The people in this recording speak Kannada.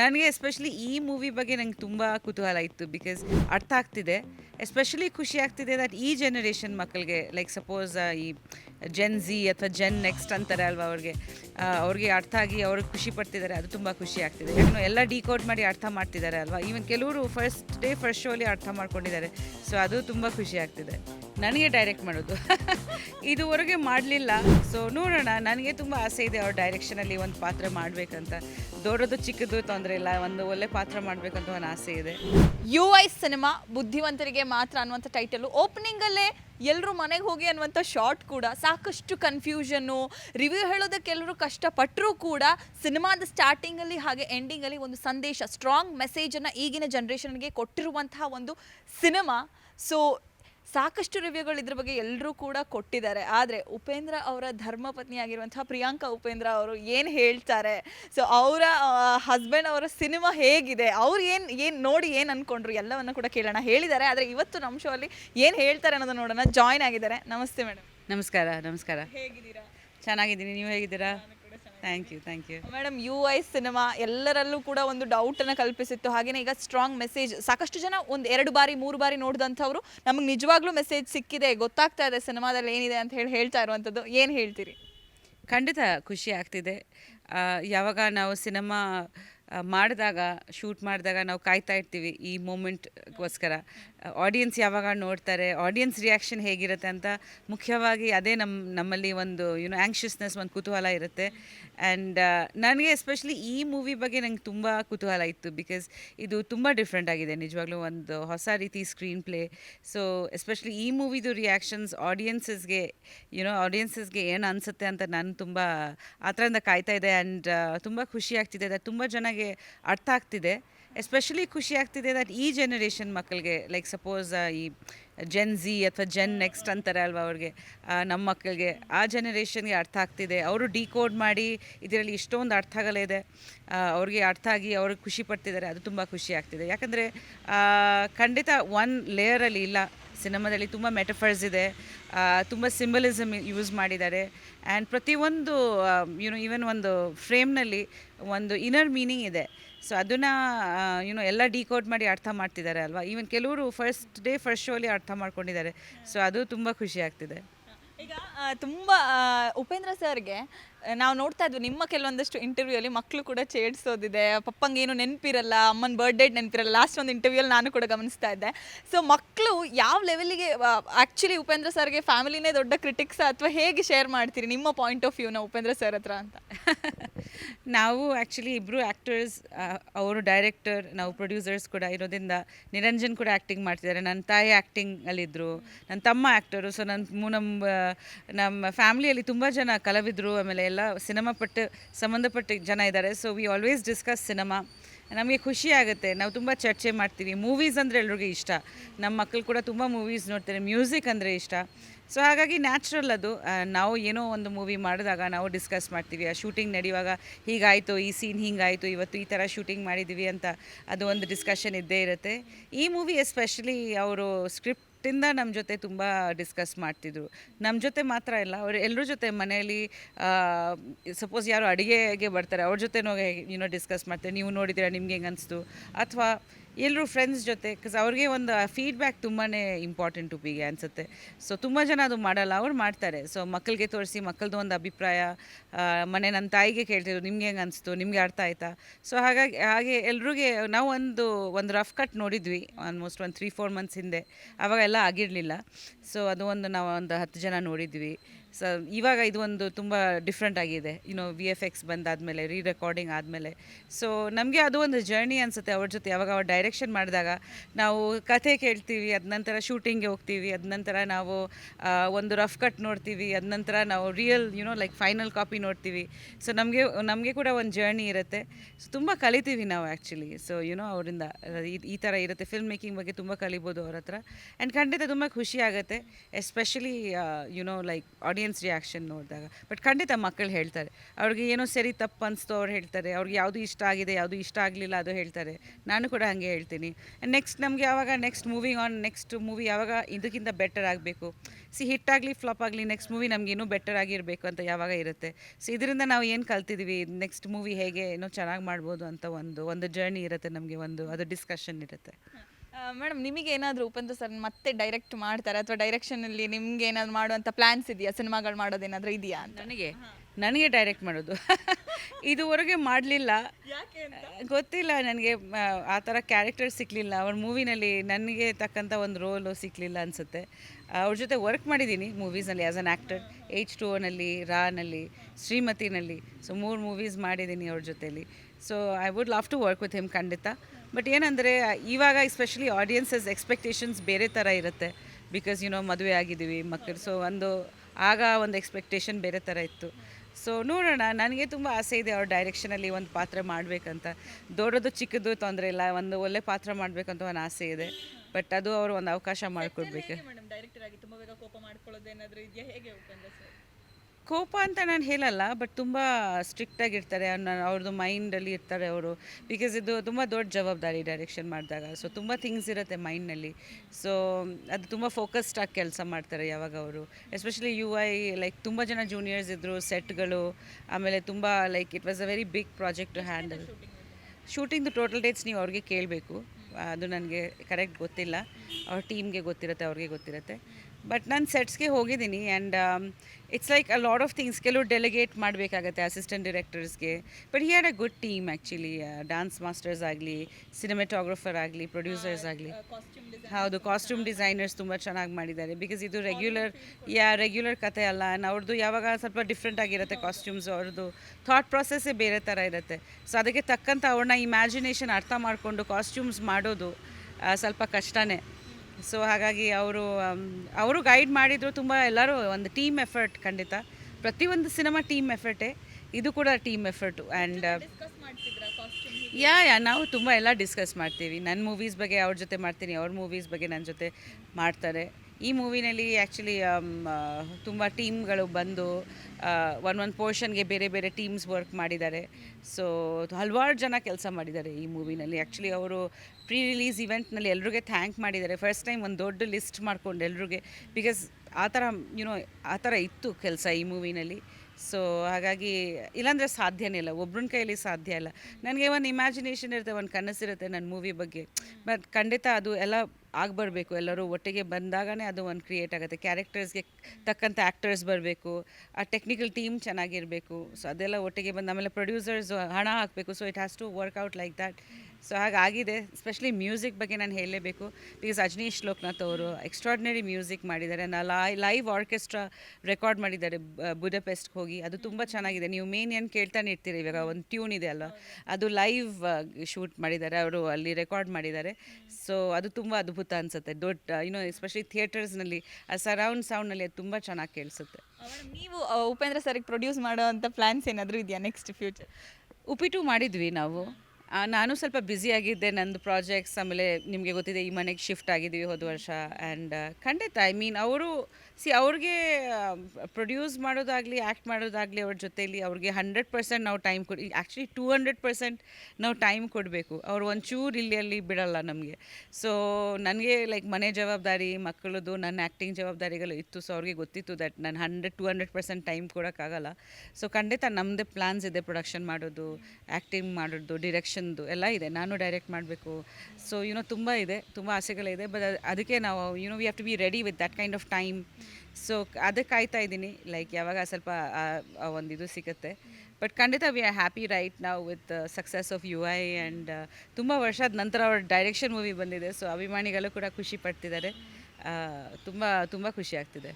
ನನಗೆ ಎಸ್ಪೆಷಲಿ ಈ ಮೂವಿ ಬಗ್ಗೆ ನಂಗೆ ತುಂಬ ಕುತೂಹಲ ಇತ್ತು ಬಿಕಾಸ್ ಅರ್ಥ ಆಗ್ತಿದೆ. ಎಸ್ಪೆಷಲಿ ಖುಷಿ ಆಗ್ತಿದೆ ದಟ್ ಈ ಜನರೇಷನ್ ಮಕ್ಕಳಿಗೆ ಲೈಕ್ ಸಪೋಸ್ ಈ ಜೆನ್ ಜಿ ಅಥವಾ ಜೆನ್ ನೆಕ್ಸ್ಟ್ ಅಂತಾರೆ ಅಲ್ವಾ ಅವ್ರಿಗೆ ಅವ್ರಿಗೆ ಅರ್ಥ ಆಗಿ ಅವ್ರಿಗೆ ಖುಷಿ ಪಡ್ತಿದ್ದಾರೆ, ಅದು ತುಂಬ ಖುಷಿ ಆಗ್ತಿದೆ. ಯಾಕಂದ್ರೆ ಎಲ್ಲ ಡಿಕೋಡ್ ಮಾಡಿ ಅರ್ಥ ಮಾಡ್ತಿದ್ದಾರೆ ಅಲ್ವಾ? ಈವನ್ ಕೆಲವರು ಫಸ್ಟ್ ಡೇ ಫಸ್ಟ್ ಶೋಲಿ ಅರ್ಥ ಮಾಡ್ಕೊಂಡಿದ್ದಾರೆ. ಸೊ ಅದು ತುಂಬ ಖುಷಿ ಆಗ್ತಿದೆ. ನನಗೆ ಡೈರೆಕ್ಟ್ ಮಾಡೋದು. ಇದುವರೆಗೆ ಮಾಡಲಿಲ್ಲ. ಸೊ ನೋಡೋಣ. ನನಗೆ ತುಂಬ ಆಸೆ ಇದೆ ಅವ್ರ ಡೈರೆಕ್ಷನಲ್ಲಿ ಒಂದು ಪಾತ್ರ ಮಾಡಬೇಕಂತ. ದೊಡ್ಡದು ಚಿಕ್ಕದು ತೊಂದರೆ ಇಲ್ಲ. ಒಂದು ಒಳ್ಳೆ ಪಾತ್ರ ಮಾಡಬೇಕಂತ ಒಂದು ಆಸೆ ಇದೆ. ಯು ಐ ಸಿನಿಮಾ ಬುದ್ಧಿವಂತರಿಗೆ ಮಾತ್ರ ಅನ್ನುವಂಥ ಟೈಟಲು ಓಪನಿಂಗಲ್ಲೇ ಎಲ್ಲರೂ ಮನೆಗೆ ಹೋಗಿ ಅನ್ನುವಂಥ ಶಾರ್ಟ್ ಕೂಡ, ಸಾಕಷ್ಟು ಕನ್ಫ್ಯೂಷನ್ನು ರಿವ್ಯೂ ಹೇಳೋದಕ್ಕೆ ಎಲ್ಲರೂ ಕಷ್ಟಪಟ್ಟರೂ ಕೂಡ ಸಿನಿಮಾದ ಸ್ಟಾರ್ಟಿಂಗಲ್ಲಿ ಹಾಗೆ ಎಂಡಿಂಗಲ್ಲಿ ಒಂದು ಸಂದೇಶ ಸ್ಟ್ರಾಂಗ್ ಮೆಸೇಜನ್ನು ಈಗಿನ ಜನ್ರೇಷನ್ಗೆ ಕೊಟ್ಟಿರುವಂತಹ ಒಂದು ಸಿನಿಮಾ ಸೊ ಸಾಕಷ್ಟು ರಿವ್ಯೂಗಳು ಇದ್ರ ಬಗ್ಗೆ ಎಲ್ಲರೂ ಕೂಡ ಕೊಟ್ಟಿದ್ದಾರೆ. ಆದರೆ ಉಪೇಂದ್ರ ಅವರ ಧರ್ಮಪತ್ನಿ ಆಗಿರುವಂತಹ ಪ್ರಿಯಾಂಕಾ ಉಪೇಂದ್ರ ಅವರು ಏನು ಹೇಳ್ತಾರೆ? ಸೊ ಅವರ ಹಸ್ಬೆಂಡ್ ಅವರ ಸಿನಿಮಾ ಹೇಗಿದೆ? ಅವ್ರು ಏನು ಏನು ನೋಡಿ ಏನು ಅನ್ಕೊಂಡ್ರು? ಎಲ್ಲವನ್ನ ಕೂಡ ಕೇಳೋಣ. ಹೇಳಿದ್ದಾರೆ ಆದರೆ ಇವತ್ತು ನಮ್ಮ ಶೋ ಅಲ್ಲಿ ಏನು ಹೇಳ್ತಾರೆ ಅನ್ನೋದನ್ನ ನೋಡೋಣ. ಜಾಯ್ನ್ ಆಗಿದ್ದಾರೆ. ನಮಸ್ತೆ ಮೇಡಮ್ ನಮಸ್ಕಾರ ನಮಸ್ಕಾರ. ಹೇಗಿದ್ದೀರಾ? ಚೆನ್ನಾಗಿದ್ದೀನಿ. ನೀವು ಹೇಗಿದ್ದೀರಾ? Thank you thank you madam you I cinema ಎಲ್ಲರಲ್ಲೂ ಕೂಡ ಒಂದು ಡೌಟನ್ನು ಕಲ್ಪಿಸಿತ್ತು. ಹಾಗೆಯೇ ಈಗ ಸ್ಟ್ರಾಂಗ್ ಮೆಸೇಜ್ ಸಾಕಷ್ಟು ಜನ ಒಂದು ಎರಡು ಬಾರಿ ಮೂರು ಬಾರಿ ನೋಡಿದಂಥವ್ರು ನಮಗೆ ನಿಜವಾಗ್ಲೂ ಮೆಸೇಜ್ ಸಿಕ್ಕಿದೆ ಗೊತ್ತಾಗ್ತಾ ಇದೆ ಸಿನಿಮಾದಲ್ಲಿ ಏನಿದೆ ಅಂತ ಹೇಳಿ ಹೇಳ್ತಾ ಇರುವಂಥದ್ದು. ಏನು ಹೇಳ್ತೀರಿ? ಖಂಡಿತ ಖುಷಿ ಆಗ್ತಿದೆ. ಯಾವಾಗ ನಾವು ಸಿನಿಮಾ ಮಾಡಿದಾಗ ಶೂಟ್ ಮಾಡಿದಾಗ ನಾವು ಕಾಯ್ತಾ ಇರ್ತೀವಿ ಈ ಮೂಮೆಂಟ್ಗೋಸ್ಕರ ಆಡಿಯನ್ಸ್ ಯಾವಾಗ ನೋಡ್ತಾರೆ ಆಡಿಯನ್ಸ್ ರಿಯಾಕ್ಷನ್ ಹೇಗಿರುತ್ತೆ ಅಂತ ಮುಖ್ಯವಾಗಿ ಅದೇ ನಮ್ಮ ನಮ್ಮಲ್ಲಿ ಒಂದು ಯುನೋ ಆ್ಯಂಕ್ಷಿಯಸ್ನೆಸ್ ಒಂದು ಕುತೂಹಲ ಇರುತ್ತೆ. ಆ್ಯಂಡ್ ನನಗೆ ಎಸ್ಪೆಷಲಿ ಈ ಮೂವಿ ಬಗ್ಗೆ ನಂಗೆ ತುಂಬ ಕುತೂಹಲ ಇತ್ತು ಬಿಕಾಸ್ ಇದು ತುಂಬ ಡಿಫ್ರೆಂಟ್ ಆಗಿದೆ. ನಿಜವಾಗ್ಲೂ ಒಂದು ಹೊಸ ರೀತಿ ಸ್ಕ್ರೀನ್ ಪ್ಲೇ ಸೊ ಎಸ್ಪೆಷಲಿ ಈ ಮೂವಿದು ರಿಯಾಕ್ಷನ್ಸ್ ಆಡಿಯನ್ಸಸ್ಗೆ ಯುನೋ ಆಡಿಯನ್ಸಸ್ಗೆ ಏನು ಅನಿಸುತ್ತೆ ಅಂತ ನಾನು ತುಂಬ ಆ ಥರದಿಂದ ಕಾಯ್ತಾ ಇದೆ. ಆ್ಯಂಡ್ ತುಂಬ ಖುಷಿ ಆಗ್ತಿದೆ. ಅದು ತುಂಬ ಜನಗೆ ಅರ್ಥ ಆಗ್ತಿದೆ. ಎಸ್ಪೆಷಲಿ ಖುಷಿ ಆಗ್ತಿದೆ ದಟ್ ಈ ಜನರೇಷನ್ ಮಕ್ಕಳಿಗೆ ಲೈಕ್ ಸಪೋಸ್ ಈ ಜೆನ್ ಜಿ ಅಥವಾ ಜೆನ್ ನೆಕ್ಸ್ಟ್ ಅಂತಾರೆ ಅಲ್ವಾ ಅವ್ರಿಗೆ ನಮ್ಮ ಮಕ್ಕಳಿಗೆ ಆ ಜನರೇಷನ್ಗೆ ಅರ್ಥ ಆಗ್ತಿದೆ ಅವರು ಡಿಕೋಡ್ ಮಾಡಿ ಇದರಲ್ಲಿ ಇಷ್ಟೊಂದು ಅರ್ಥಗಳಿದೆ ಅವ್ರಿಗೆ ಅರ್ಥ ಆಗಿ ಅವ್ರಿಗೆ ಖುಷಿ ಪಡ್ತಿದ್ದಾರೆ ಅದು ತುಂಬ ಖುಷಿ ಆಗ್ತಿದೆ ಯಾಕಂದರೆ ಖಂಡಿತ ಒನ್ ಲೇಯರಲ್ಲಿ ಇಲ್ಲ ಸಿನಿಮಾದಲ್ಲಿ ತುಂಬ ಮೆಟಫರ್ಸ್ ಇದೆ ತುಂಬ ಸಿಂಬಲಿಸಮ್ ಯೂಸ್ ಮಾಡಿದ್ದಾರೆ ಆ್ಯಂಡ್ ಪ್ರತಿಯೊಂದು ಯುನೋ ಈವನ್ ಒಂದು ಫ್ರೇಮ್ನಲ್ಲಿ ಒಂದು ಇನ್ನರ್ ಮೀನಿಂಗ್ ಇದೆ ಸೊ ಅದನ್ನು ಯುನೋ ಎಲ್ಲ ಡಿಕೋಡ್ ಮಾಡಿ ಅರ್ಥ ಮಾಡ್ತಿದ್ದಾರೆ ಅಲ್ವಾ? ಈವನ್ ಕೆಲವರು ಫಸ್ಟ್ ಡೇ ಫಸ್ಟ್ ಶೋಲಿ ಅರ್ಥ ಮಾಡ್ಕೊಂಡಿದ್ದಾರೆ. ಸೊ ಅದು ತುಂಬ ಖುಷಿ ಆಗ್ತಿದೆ. ಈಗ ತುಂಬ ಉಪೇಂದ್ರ ಸರ್ಗೆ ನಾವು ನೋಡ್ತಾ ಇದ್ವಿ ನಿಮ್ಮ ಕೆಲವೊಂದಷ್ಟು ಇಂಟರ್ವ್ಯೂ ಅಲ್ಲಿ ಮಕ್ಕಳು ಕೂಡ ಚೇಡ್ಸೋದಿದೆ ಪಪ್ಪಂಗೆ ಏನು ನೆನಪಿರಲ್ಲ ಅಮ್ಮನ ಬರ್ಡೇ ನೆನಪಿರಲ್ಲ ಲಾಸ್ಟ್ ಒಂದು ಇಂಟರ್ವ್ಯೂಲ್ಲಿ ನಾನು ಕೂಡ ಗಮನಿಸ್ತಾ ಇದ್ದೆ. ಸೊ ಮಕ್ಕಳು ಯಾವ ಲೆವೆಲಿಗೆ ಆ್ಯಕ್ಚುಲಿ ಉಪೇಂದ್ರ ಸರ್ಗೆ ಫ್ಯಾಮಿಲಿನೇ ದೊಡ್ಡ ಕ್ರಿಟಿಕ್ಸ್ ಅಥವಾ ಹೇಗೆ ಶೇರ್ ಮಾಡ್ತೀರಿ ನಿಮ್ಮ ಪಾಯಿಂಟ್ ಆಫ್ ವ್ಯೂನ ಉಪೇಂದ್ರ ಸರ್ ಹತ್ರ ಅಂತ? ನಾವು ಆ್ಯಕ್ಚುಲಿ ಇಬ್ಬರು ಆ್ಯಕ್ಟರ್ಸ್ ಅವರು ಡೈರೆಕ್ಟರ್ ನಾವು ಪ್ರೊಡ್ಯೂಸರ್ಸ್ ಕೂಡ ಇರೋದ್ರಿಂದ ನಿರಂಜನ್ ಕೂಡ ಆ್ಯಕ್ಟಿಂಗ್ ಮಾಡ್ತಿದ್ದಾರೆ. ನನ್ನ ತಾಯಿ ಆ್ಯಕ್ಟಿಂಗಲ್ಲಿದ್ದರು ನನ್ನ ತಮ್ಮ ಆ್ಯಕ್ಟರು ಸೊ ನನ್ನ ನಮ್ಮ ನಮ್ಮ ಫ್ಯಾಮ್ಲಿಯಲ್ಲಿ ತುಂಬ ಜನ ಕಲಾವಿದರು, ಆಮೇಲೆ ಎಲ್ಲ ಸಿನಿಮಾ ಪಟ್ಟು ಸಂಬಂಧಪಟ್ಟ ಜನ ಇದ್ದಾರೆ. So we always discuss cinema ನಮಗೆ ಖುಷಿ ಆಗುತ್ತೆ. ನಾವು ತುಂಬ ಚರ್ಚೆ ಮಾಡ್ತೀವಿ. ಮೂವೀಸ್ ಅಂದರೆ ಎಲ್ರಿಗೂ ಇಷ್ಟ. ನಮ್ಮ ಮಕ್ಕಳು ಕೂಡ ತುಂಬ ಮೂವೀಸ್ ನೋಡ್ತಾರೆ. ಮ್ಯೂಸಿಕ್ ಅಂದರೆ ಇಷ್ಟ. ಸೊ ಹಾಗಾಗಿ ನ್ಯಾಚುರಲ್ ಅದು. ನಾವು ಏನೋ ಒಂದು ಮೂವಿ ಮಾಡಿದಾಗ ನಾವು ಡಿಸ್ಕಸ್ ಮಾಡ್ತೀವಿ, ಆ ಶೂಟಿಂಗ್ ನಡೆಯುವಾಗ ಹೀಗಾಯಿತು, ಈ ಸೀನ್ ಹಿಂಗಾಯಿತು, ಇವತ್ತು ಈ ಥರ ಶೂಟಿಂಗ್ ಮಾಡಿದ್ದೀವಿ ಅಂತ ಅದು ಒಂದು ಡಿಸ್ಕಷನ್ ಇದ್ದೇ ಇರುತ್ತೆ. ಈ ಮೂವಿ ಎಸ್ಪೆಷಲಿ ಅವರು ಸ್ಕ್ರಿಪ್ಟಿಂದ ನಮ್ಮ ಜೊತೆ ತುಂಬ ಡಿಸ್ಕಸ್ ಮಾಡ್ತಿದ್ರು. ನಮ್ಮ ಜೊತೆ ಮಾತ್ರ ಇಲ್ಲ, ಅವ್ರು ಎಲ್ಲರ ಜೊತೆ ಮನೆಯಲ್ಲಿ ಸಪೋಸ್ ಯಾರು ಅಡುಗೆಗೆ ಬರ್ತಾರೆ, ಅವ್ರ ಜೊತೆನೂ ಏನೋ ಡಿಸ್ಕಸ್ ಮಾಡ್ತಾರೆ ನೀವು ನೋಡಿದ್ದೀರಾ, ನಿಮ್ಗೆ ಹೆಂಗೆ ಅನಿಸ್ತು? ಅಥವಾ ಎಲ್ಲರೂ ಫ್ರೆಂಡ್ಸ್ ಜೊತೆ ಬಿಕಾಸ್ ಅವ್ರಿಗೆ ಒಂದು ಫೀಡ್ಬ್ಯಾಕ್ ತುಂಬಾ ಇಂಪಾರ್ಟೆಂಟ್ ಉಪಿಗೆ ಅನಿಸುತ್ತೆ. ಸೊ ತುಂಬ ಜನ ಅದು ಮಾಡಲ್ಲ, ಅವ್ರು ಮಾಡ್ತಾರೆ. ಸೊ ಮಕ್ಕಳಿಗೆ ತೋರಿಸಿ, ಮಕ್ಕಳದು ಒಂದು ಅಭಿಪ್ರಾಯ ಮನೆ ನನ್ನ ತಾಯಿಗೆ ಕೇಳ್ತಿದ್ರು, ನಿಮ್ಗೆ ಹೆಂಗೆ ಅನಿಸ್ತು? ನಿಮಗೆ ಅರ್ಥ ಆಯ್ತಾ? ಸೊ ಹಾಗಾಗಿ, ಹಾಗೆ ಎಲ್ರಿಗೆ ನಾವು ಒಂದು ಒಂದು ರಫ್ ಕಟ್ ನೋಡಿದ್ವಿ ಆಲ್ಮೋಸ್ಟ್ ಒಂದು ತ್ರೀ ಫೋರ್ ಮಂತ್ಸ್ ಹಿಂದೆ. ಆವಾಗ ಆಗಿರಲಿಲ್ಲ. ಸೊ ಅದು ಒಂದು ನಾವು ಒಂದು ಹತ್ತು ಜನ ನೋಡಿದ್ವಿ. ಸೊ ಇವಾಗ ಇದು ಒಂದು ತುಂಬ ಡಿಫ್ರೆಂಟ್ ಆಗಿದೆ. You know V F X ಬಂದಾದಮೇಲೆ rerecording ಆದಮೇಲೆ. ಸೊ ನಮಗೆ ಅದು ಒಂದು ಜರ್ನಿ ಅನಿಸುತ್ತೆ ಅವ್ರ ಜೊತೆ. ಯಾವಾಗ ಅವ್ರು ಡೈರೆಕ್ಷನ್ ಮಾಡಿದಾಗ ನಾವು ಕಥೆ ಕೇಳ್ತೀವಿ, ಅದ ನಂತರ ಶೂಟಿಂಗ್ಗೆ ಹೋಗ್ತೀವಿ, ಅದ ನಂತರ ನಾವು ಒಂದು ರಫ್ ಕಟ್ ನೋಡ್ತೀವಿ, ಅದ ನಂತರ ನಾವು real you know like final copy ನೋಡ್ತೀವಿ. ಸೊ ನಮಗೆ ನಮಗೆ ಕೂಡ ಒಂದು ಜರ್ನಿ ಇರುತ್ತೆ. ಸೊ ತುಂಬ ಕಲಿತೀವಿ ನಾವು ಆ್ಯಕ್ಚುಲಿ ಸೊ ಯುನೋ ಅವರಿಂದ, ಈ ಥರ ಇರುತ್ತೆ. ಫಿಲ್ಮ್ ಮೇಕಿಂಗ್ ಬಗ್ಗೆ ತುಂಬ ಕಲಿಬೋದು ಅವ್ರ ಹತ್ರ. ಆ್ಯಂಡ್ ಖಂಡಿತ ತುಂಬ ಖುಷಿ ಆಗುತ್ತೆ. Especially you know like audience audience reaction ನೋಡಿದಾಗ. ಬಟ್ ಖಂಡಿತ ಮಕ್ಕಳು ಹೇಳ್ತಾರೆ. ಅವ್ರಿಗೆ ಏನೋ ಸರಿ ತಪ್ಪು ಅನಿಸ್ತು, ಅವ್ರು ಹೇಳ್ತಾರೆ. ಅವ್ರಿಗೆ ಯಾವುದು ಇಷ್ಟ ಆಗಿದೆ, ಯಾವುದು ಇಷ್ಟ ಆಗಲಿಲ್ಲ ಅದು ಹೇಳ್ತಾರೆ. ನಾನು ಕೂಡ ಹಾಗೆ ಹೇಳ್ತೀನಿ. ನೆಕ್ಸ್ಟ್ ನಮಗೆ ಯಾವಾಗ next moving on next movie ಯಾವಾಗ ಇದಕ್ಕಿಂತ ಬೆಟರ್ ಆಗಬೇಕು? ಸಿ ಹಿಟ್ ಆಗಲಿ ಫ್ಲಾಪ್ ಆಗಲಿ ನೆಕ್ಸ್ಟ್ ಮೂವಿ ನಮ್ಗೆ ಇನ್ನೂ ಬೆಟರ್ ಆಗಿರಬೇಕು ಅಂತ ಯಾವಾಗ ಇರುತ್ತೆ? ಸೊ ಇದರಿಂದ ನಾವು ಏನು ಕಲ್ತಿದ್ದೀವಿ ನೆಕ್ಸ್ಟ್ ಮೂವಿ ಹೇಗೆ, ಏನೋ ಚೆನ್ನಾಗಿ ಮಾಡ್ಬೋದು ಅಂತ ಒಂದು ಒಂದು ಜರ್ನಿ ಇರುತ್ತೆ ನಮಗೆ, ಒಂದು, ಅದು ಡಿಸ್ಕಷನ್ ಇರುತ್ತೆ. ಮೇಡಮ್ ನಿಮಗೆ ಏನಾದರೂ ಉಪೇಂದ್ರ ಸರ್ ಮತ್ತೆ ಡೈರೆಕ್ಟ್ ಮಾಡ್ತಾರೆ ಅಥವಾ ಡೈರೆಕ್ಷನಲ್ಲಿ ನಿಮ್ಗೆ ಏನಾದ್ರು ಮಾಡುವಂಥ ಪ್ಲಾನ್ಸ್ ಇದೆಯಾ? ಸಿನಿಮಾಗಳು ಮಾಡೋದೇನಾದ್ರೂ ಇದೆಯಾ ಅಂತ? ನನಗೆ? ನನಗೆ ಡೈರೆಕ್ಟ್ ಮಾಡೋದು. ಇದುವರೆಗೆ ಮಾಡಲಿಲ್ಲ. ಗೊತ್ತಿಲ್ಲ ನನಗೆ ಆ ಥರ ಕ್ಯಾರೆಕ್ಟರ್ ಸಿಕ್ಕಲಿಲ್ಲ ಅವ್ರ ಮೂವಿನಲ್ಲಿ ನನಗೆ ತಕ್ಕಂಥ ಒಂದು ರೋಲು ಸಿಕ್ಕಲಿಲ್ಲ ಅನಿಸುತ್ತೆ. ಅವ್ರ ಜೊತೆ ವರ್ಕ್ ಮಾಡಿದ್ದೀನಿ ಮೂವೀಸ್ನಲ್ಲಿ as an actor H two ಓನಲ್ಲಿ ರಾನಲ್ಲಿ ಶ್ರೀಮತಿನಲ್ಲಿ. ಸೊ ಮೂರು ಮೂವೀಸ್ ಮಾಡಿದ್ದೀನಿ ಅವ್ರ ಜೊತೆಲಿ. So I would love to work with him ಖಂಡಿತ. ಬಟ್ ಏನಂದರೆ, ಇವಾಗ ಎಸ್ಪೆಷಲಿ ಆಡಿಯನ್ಸಸ್ ಎಕ್ಸ್ಪೆಕ್ಟೇಷನ್ಸ್ ಬೇರೆ ಥರ ಇರುತ್ತೆ. ಬಿಕಾಸ್ ಯುನೋ ಮದುವೆ ಆಗಿದ್ದೀವಿ ಮಕ್ಕಳು ಸೊ ಒಂದು, ಆಗ ಒಂದು ಎಕ್ಸ್ಪೆಕ್ಟೇಷನ್ ಬೇರೆ ಥರ ಇತ್ತು. ಸೊ ನೋಡೋಣ. ನನಗೆ ತುಂಬ ಆಸೆ ಇದೆ ಅವ್ರ ಡೈರೆಕ್ಷನಲ್ಲಿ ಒಂದು ಪಾತ್ರ ಮಾಡಬೇಕಂತ. ದೊಡ್ಡದು, ಚಿಕ್ಕದು ತೊಂದರೆ ಇಲ್ಲ. ಒಂದು ಒಳ್ಳೆ ಪಾತ್ರ ಮಾಡಬೇಕಂತ ಒಂದು ಆಸೆ ಇದೆ. ಬಟ್ ಅದು ಅವರು ಒಂದು ಅವಕಾಶ ಮಾಡಿಕೊಡ್ಬೇಕು. ಕೋಪ ಅಂತ ನಾನು ಹೇಳಲ್ಲ ಬಟ್ ತುಂಬ ಸ್ಟ್ರಿಕ್ಟಾಗಿರ್ತಾರೆ ಅವ್ರದ್ದು ಮೈಂಡಲ್ಲಿ ಇರ್ತಾರೆ ಅವರು. ಬಿಕಾಸ್ ಇದು ತುಂಬ ದೊಡ್ಡ ಜವಾಬ್ದಾರಿ ಡೈರೆಕ್ಷನ್ ಮಾಡಿದಾಗ. ಸೊ ತುಂಬ ಥಿಂಗ್ಸ್ ಇರುತ್ತೆ ಮೈಂಡ್ನಲ್ಲಿ ಸೊ ಅದು ತುಂಬ ಫೋಕಸ್ಡ್ ಆಗಿ ಕೆಲಸ ಮಾಡ್ತಾರೆ ಯಾವಾಗ ಅವರು. ಎಸ್ಪೆಷಲಿ ಯು ಐ ಲೈಕ್ ತುಂಬ ಜನ ಜೂನಿಯರ್ಸ್ ಇದ್ದರು ಸೆಟ್ಗಳು ಆಮೇಲೆ ತುಂಬ like it was a very big project to handle ಶೂಟಿಂಗ್ದು total dates ನೀವು ಅವ್ರಿಗೆ ಕೇಳಬೇಕು. ಅದು ನನಗೆ ಕರೆಕ್ಟ್ ಗೊತ್ತಿಲ್ಲ. ಅವ್ರ ಟೀಮ್ಗೆ ಗೊತ್ತಿರುತ್ತೆ ಅವ್ರಿಗೆ ಗೊತ್ತಿರುತ್ತೆ. ಬಟ್ ನಾನು ಸೆಟ್ಸ್ಗೆ ಹೋಗಿದ್ದೀನಿ and it's like a lot of things ಕೆಲವು ಡೆಲಿಗೇಟ್ ಮಾಡಬೇಕಾಗತ್ತೆ assistant ಡಿರೆಕ್ಟರ್ಸ್ಗೆ but he had a good team actually dance masters ಆಗಲಿ ಸಿನಿಮೆಟೋಗ್ರಫರ್ ಆಗಲಿ ಪ್ರೊಡ್ಯೂಸರ್ಸ್ ಆಗಲಿ. ಹೌದು ಕಾಸ್ಟ್ಯೂಮ್ ಡಿಸೈನರ್ಸ್ ತುಂಬ ಚೆನ್ನಾಗಿ ಮಾಡಿದ್ದಾರೆ. ಬಿಕಾಸ್ ಇದು ರೆಗ್ಯುಲರ್ ಯಾ ರೆಗ್ಯುಲರ್ ಕತೆ ಅಲ್ಲ. ಆ್ಯಂಡ್ ಅವ್ರದ್ದು ಯಾವಾಗ ಸ್ವಲ್ಪ ಡಿಫ್ರೆಂಟ್ ಆಗಿರುತ್ತೆ ಕಾಸ್ಟ್ಯೂಮ್ಸ್ ಅವ್ರದ್ದು ಥಾಟ್ ಪ್ರಾಸೆಸ್ಸೇ ಬೇರೆ ಥರ ಇರುತ್ತೆ. ಸೊ ಅದಕ್ಕೆ ತಕ್ಕಂಥ ಅವ್ರನ್ನ ಇಮ್ಯಾಜಿನೇಷನ್ ಅರ್ಥ ಮಾಡಿಕೊಂಡು ಕಾಸ್ಟ್ಯೂಮ್ಸ್ ಮಾಡೋದು ಸ್ವಲ್ಪ ಕಷ್ಟನೇ. ಸೊ ಹಾಗಾಗಿ ಅವರು ಅವರು ಗೈಡ್ ಮಾಡಿದ್ರು ತುಂಬ ಎಲ್ಲರೂ ಒಂದು ಟೀಮ್ ಎಫರ್ಟ್ ಖಂಡಿತ. ಪ್ರತಿಯೊಂದು ಸಿನಿಮಾ ಟೀಮ್ ಎಫರ್ಟೇ ಇದು ಕೂಡ team effort and yeah yeah ನಾವು ತುಂಬ ಎಲ್ಲ ಡಿಸ್ಕಸ್ ಮಾಡ್ತೀವಿ. ನನ್ನ ಮೂವೀಸ್ ಬಗ್ಗೆ ಅವ್ರ ಜೊತೆ ಮಾಡ್ತೀನಿ ಅವ್ರ ಮೂವೀಸ್ ಬಗ್ಗೆ ನನ್ನ ಜೊತೆ ಮಾಡ್ತಾರೆ. ಈ ಮೂವಿನಲ್ಲಿ ಆ್ಯಕ್ಚುಲಿ ತುಂಬ ಟೀಮ್ಗಳು ಬಂದು ಒನ್ ಒಂದು ಪೋರ್ಷನ್ಗೆ ಬೇರೆ ಬೇರೆ ಟೀಮ್ಸ್ ವರ್ಕ್ ಮಾಡಿದ್ದಾರೆ. ಸೊ ಹಲವಾರು ಜನ ಕೆಲಸ ಮಾಡಿದ್ದಾರೆ ಈ ಮೂವಿನಲ್ಲಿ. ಆ್ಯಕ್ಚುಲಿ ಅವರು ಪ್ರೀ ರಿಲೀಸ್ ಇವೆಂಟ್ನಲ್ಲಿ ಎಲ್ರಿಗೆ ಥ್ಯಾಂಕ್ ಮಾಡಿದ್ದಾರೆ. ಫಸ್ಟ್ ಟೈಮ್ ಒಂದು ದೊಡ್ಡ ಲಿಸ್ಟ್ ಮಾಡ್ಕೊಂಡು ಎಲ್ರಿಗೆ ಬಿಕಾಸ್ ಆ ಥರ ಯುನೋ ಆ ಥರ ಇತ್ತು ಕೆಲಸ ಈ ಮೂವಿನಲ್ಲಿ. ಸೊ ಹಾಗಾಗಿ ಇಲ್ಲಾಂದರೆ ಸಾಧ್ಯನೇ ಇಲ್ಲ. ಒಬ್ರನ್ನ ಕೈಯಲ್ಲಿ ಸಾಧ್ಯ ಇಲ್ಲ. ನನಗೆ ಒಂದು ಇಮ್ಯಾಜಿನೇಷನ್ ಇರುತ್ತೆ, ಒಂದು ಕನಸಿರುತ್ತೆ ನನ್ನ ಮೂವಿ ಬಗ್ಗೆ. ಬಟ್ ಖಂಡಿತ ಅದು ಎಲ್ಲ ಆಗ್ಬರಬೇಕು. ಎಲ್ಲರೂ ಒಟ್ಟಿಗೆ ಬಂದಾಗನೇ ಅದು ಒಂದು ಕ್ರಿಯೇಟ್ ಆಗುತ್ತೆ. ಕ್ಯಾರೆಕ್ಟರ್ಸ್ಗೆ ತಕ್ಕಂಥ ಆ್ಯಕ್ಟರ್ಸ್ ಬರಬೇಕು. ಆ ಟೆಕ್ನಿಕಲ್ ಟೀಮ್ ಚೆನ್ನಾಗಿರಬೇಕು. ಸೊ ಅದೆಲ್ಲ ಒಟ್ಟಿಗೆ ಬಂದು ಆಮೇಲೆ ಪ್ರೊಡ್ಯೂಸರ್ಸ್ ಹಣ ಹಾಕಬೇಕು. So it has to work out like that so ಹಾಗಾಗಿದೆ. Specially music ಬಗ್ಗೆ ನಾನು ಹೇಳಲೇಬೇಕು. ಬಿಕಾಸ್ ಅಜನೀಶ್ ಲೋಕನಾಥ್ ಅವರು ಎಕ್ಸ್ಟ್ರಾರ್ಡಿನರಿ ಮ್ಯೂಸಿಕ್ ಮಾಡಿದ್ದಾರೆ. ನಾ ಲೈವ್ ಆರ್ಕೆಸ್ಟ್ರಾ ರೆಕಾರ್ಡ್ ಮಾಡಿದ್ದಾರೆ ಬುಡಪೆಸ್ಟ್ಗೆ ಹೋಗಿ. ಅದು ತುಂಬ ಚೆನ್ನಾಗಿದೆ. ನೀವು ಮೇನ್ ಏನು ಕೇಳ್ತಾನೆ ಇರ್ತೀರಿ ಇವಾಗ ಒಂದು ಟ್ಯೂನ್ ಇದೆ ಅಲ್ಲ ಅದು ಲೈವ್ ಶೂಟ್ ಮಾಡಿದ್ದಾರೆ. ಅವರು ಅಲ್ಲಿ ರೆಕಾರ್ಡ್ ಮಾಡಿದ್ದಾರೆ. ಸೊ ಅದು ತುಂಬ ಅದ್ಭುತ ಅನಿಸುತ್ತೆ. ದೊಡ್ಡ ಯುನೋ ಎಸ್ಪೆಷಲಿ ಥಿಯೇಟರ್ಸ್ನಲ್ಲಿ ಆ ಸರೌಂಡ್ ಸೌಂಡ್ನಲ್ಲಿ ಅದು ತುಂಬ ಚೆನ್ನಾಗಿ ಕೇಳಿಸುತ್ತೆ. ನೀವು ಉಪೇಂದ್ರ ಸರ್ಗೆ ಪ್ರೊಡ್ಯೂಸ್ ಮಾಡೋ ಅಂಥ ಪ್ಲಾನ್ಸ್ ಏನಾದರೂ ಇದೆಯಾ ನೆಕ್ಸ್ಟ್ ಫ್ಯೂಚರ್ ಉಪಿಟು ಮಾಡಿದ್ವಿ ನಾವು. ನಾನು ಸ್ವಲ್ಪ ಬ್ಯುಸಿ ಆಗಿದ್ದೆ. ನಂದು ಪ್ರಾಜೆಕ್ಟ್ಸ್ ಆಮೇಲೆ ನಿಮಗೆ ಗೊತ್ತಿದೆ, ಈ ಮನೆಗೆ ಶಿಫ್ಟ್ ಆಗಿದ್ದೀವಿ ಹೋದ ವರ್ಷ. ಆ್ಯಂಡ್ ಖಂಡಿತ ಐ ಮೀನ್ ಅವರು ಸಿ ಅವ್ರಿಗೆ ಪ್ರೊಡ್ಯೂಸ್ ಮಾಡೋದಾಗಲಿ ಆ್ಯಕ್ಟ್ ಮಾಡೋದಾಗಲಿ ಅವ್ರ ಜೊತೆಯಲ್ಲಿ ಅವ್ರಿಗೆ ಹಂಡ್ರೆಡ್ ಪರ್ಸೆಂಟ್ ನಾವು ಟೈಮ್ ಕೊಡಿ ಆ್ಯಕ್ಚುಲಿ ಟೂ ಹಂಡ್ರೆಡ್ ಪರ್ಸೆಂಟ್ ನಾವು ಟೈಮ್ ಕೊಡಬೇಕು. ಅವ್ರು ಒಂಚೂರು ಇಲ್ಲಿ ಅಲ್ಲಿ ಬಿಡಲ್ಲ ನಮಗೆ. ಸೊ ನನಗೆ ಲೈಕ್ ಮನೆ ಜವಾಬ್ದಾರಿ ಮಕ್ಕಳದು ನನ್ನ ಆ್ಯಕ್ಟಿಂಗ್ ಜವಾಬ್ದಾರಿಗಳು ಇತ್ತು. ಸೊ ಅವ್ರಿಗೆ ಗೊತ್ತಿತ್ತು ದಟ್ ನಾನು hundred to hundred percent time ಕೊಡೋಕ್ಕಾಗಲ್ಲ. So ಖಂಡಿತ ನಮ್ಮದೇ ಪ್ಲ್ಯಾನ್ಸ್ ಇದೆ ಪ್ರೊಡಕ್ಷನ್ ಮಾಡೋದು ಆ್ಯಕ್ಟಿಂಗ್ ಮಾಡೋದು ಡಿರೆಕ್ಷನ್ದು ಎಲ್ಲ ಇದೆ. ನಾನು ಡೈರೆಕ್ಟ್ ಮಾಡಬೇಕು. ಸೊ ಯುನೋ ತುಂಬ ಇದೆ, ತುಂಬ ಆಸೆಗಳಿದೆ. ಬಟ್ ಅದಕ್ಕೆ ನಾವು you know we have to be ready with that kind of time so ಅದಕ್ಕೆ ಕಾಯ್ತಾ ಇದ್ದೀನಿ. ಲೈಕ್ ಯಾವಾಗ ಸ್ವಲ್ಪ ಒಂದು ಇದು ಸಿಗುತ್ತೆ. ಬಟ್ ಖಂಡಿತ ವಿ ಆರ್ ಹ್ಯಾಪಿ ರೈಟ್ ನಾವು with success of U I and ತುಂಬ ವರ್ಷದ ನಂತರ ಅವ್ರ ಡೈರೆಕ್ಷನ್ ಮೂವಿ ಬಂದಿದೆ. ಸೊ ಅಭಿಮಾನಿಗಳು ಕೂಡ ಖುಷಿ ಪಡ್ತಿದ್ದಾರೆ. ತುಂಬ ತುಂಬ ಖುಷಿ ಆಗ್ತಿದೆ.